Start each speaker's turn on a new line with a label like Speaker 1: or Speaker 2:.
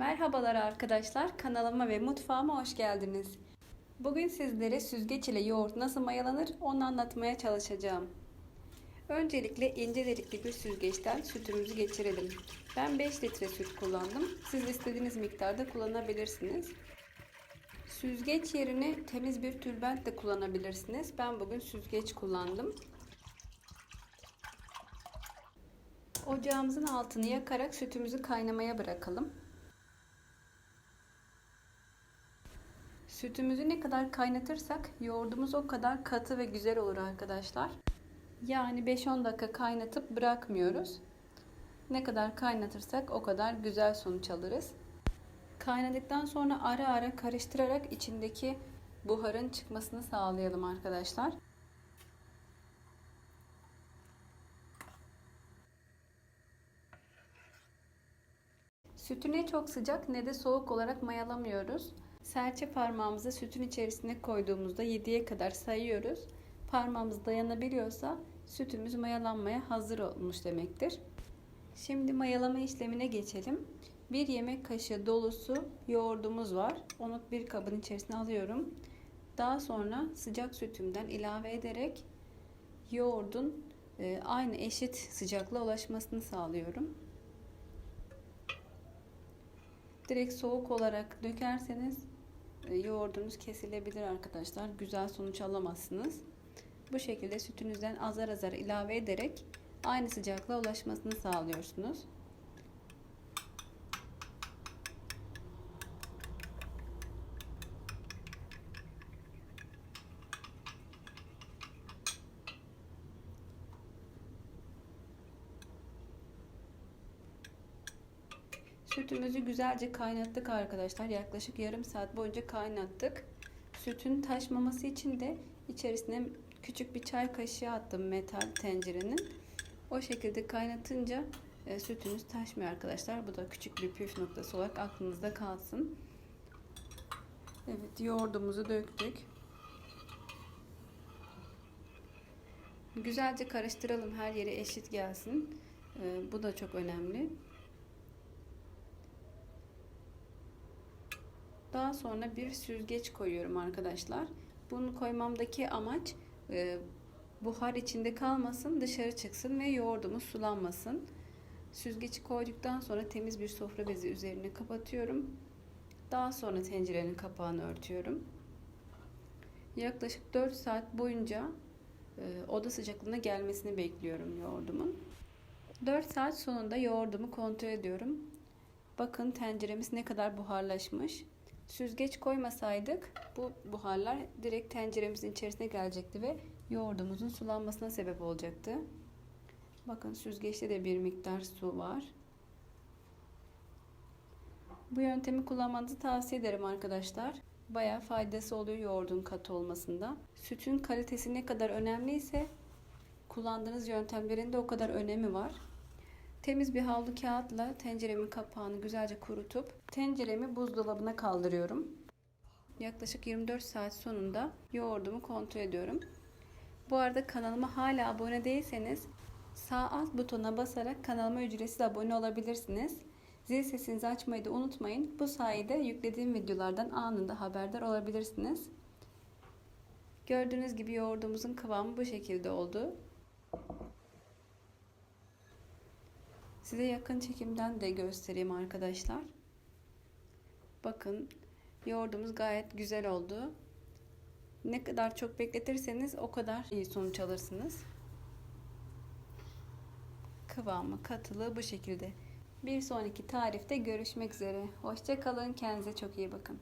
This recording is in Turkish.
Speaker 1: Merhabalar arkadaşlar, kanalıma ve mutfağıma hoş geldiniz. Bugün sizlere süzgeç ile yoğurt nasıl mayalanır onu anlatmaya çalışacağım. Öncelikle ince delikli bir süzgeçten sütümüzü geçirelim. Ben 5 litre süt kullandım. Siz istediğiniz miktarda kullanabilirsiniz. Süzgeç yerine temiz bir tülbent de kullanabilirsiniz. Ben bugün süzgeç kullandım. Ocağımızın altını yakarak sütümüzü kaynamaya bırakalım. Sütümüzü ne kadar kaynatırsak yoğurdumuz o kadar katı ve güzel olur arkadaşlar. Yani 5-10 dakika kaynatıp bırakmıyoruz. Ne kadar kaynatırsak o kadar güzel sonuç alırız. Kaynadıktan sonra ara ara karıştırarak içindeki buharın çıkmasını sağlayalım arkadaşlar. Sütü ne çok sıcak ne de soğuk olarak mayalamıyoruz. Serçe parmağımızı sütün içerisine koyduğumuzda 7'ye kadar sayıyoruz. Parmağımız dayanabiliyorsa sütümüz mayalanmaya hazır olmuş demektir. Şimdi mayalama işlemine geçelim. Bir yemek kaşığı dolusu yoğurdumuz var. Onu bir kabın içerisine alıyorum. Daha sonra sıcak sütümden ilave ederek yoğurdun e, aynı eşit sıcaklığa ulaşmasını sağlıyorum. Direkt soğuk olarak dökerseniz yoğurdunuz kesilebilir arkadaşlar. Güzel sonuç alamazsınız. Bu şekilde sütünüzden azar azar ilave ederek aynı sıcaklığa ulaşmasını sağlıyorsunuz. Sütümüzü güzelce kaynattık arkadaşlar. Yaklaşık yarım saat boyunca kaynattık. Sütün taşmaması için de içerisine küçük bir çay kaşığı attım metal tencerenin. O şekilde kaynatınca e, sütünüz taşmıyor arkadaşlar. Bu da küçük bir püf noktası olarak aklınızda kalsın. Evet yoğurdumuzu döktük. Güzelce karıştıralım her yeri eşit gelsin. E, bu da çok önemli. Daha sonra bir süzgeç koyuyorum arkadaşlar. Bunu koymamdaki amaç e, buhar içinde kalmasın, dışarı çıksın ve yoğurdumuz sulanmasın. Süzgeci koyduktan sonra temiz bir sofra bezi üzerine kapatıyorum. Daha sonra tencerenin kapağını örtüyorum. Yaklaşık 4 saat boyunca e, oda sıcaklığına gelmesini bekliyorum yoğurdumun. 4 saat sonunda yoğurdumu kontrol ediyorum. Bakın tenceremiz ne kadar buharlaşmış. Süzgeç koymasaydık bu buharlar direkt tenceremizin içerisine gelecekti ve yoğurdumuzun sulanmasına sebep olacaktı. Bakın süzgeçte de bir miktar su var. Bu yöntemi kullanmanızı tavsiye ederim arkadaşlar. Baya faydası oluyor yoğurdun katı olmasında. Sütün kalitesi ne kadar önemliyse kullandığınız yöntemlerin de o kadar önemi var. Temiz bir havlu kağıtla tenceremin kapağını güzelce kurutup tenceremi buzdolabına kaldırıyorum. Yaklaşık 24 saat sonunda yoğurdumu kontrol ediyorum. Bu arada kanalıma hala abone değilseniz sağ alt butona basarak kanalıma ücretsiz abone olabilirsiniz. Zil sesinizi açmayı da unutmayın. Bu sayede yüklediğim videolardan anında haberdar olabilirsiniz. Gördüğünüz gibi yoğurdumuzun kıvamı bu şekilde oldu. Size yakın çekimden de göstereyim arkadaşlar. Bakın yoğurdumuz gayet güzel oldu. Ne kadar çok bekletirseniz o kadar iyi sonuç alırsınız. Kıvamı, katılığı bu şekilde. Bir sonraki tarifte görüşmek üzere. Hoşçakalın. Kendinize çok iyi bakın.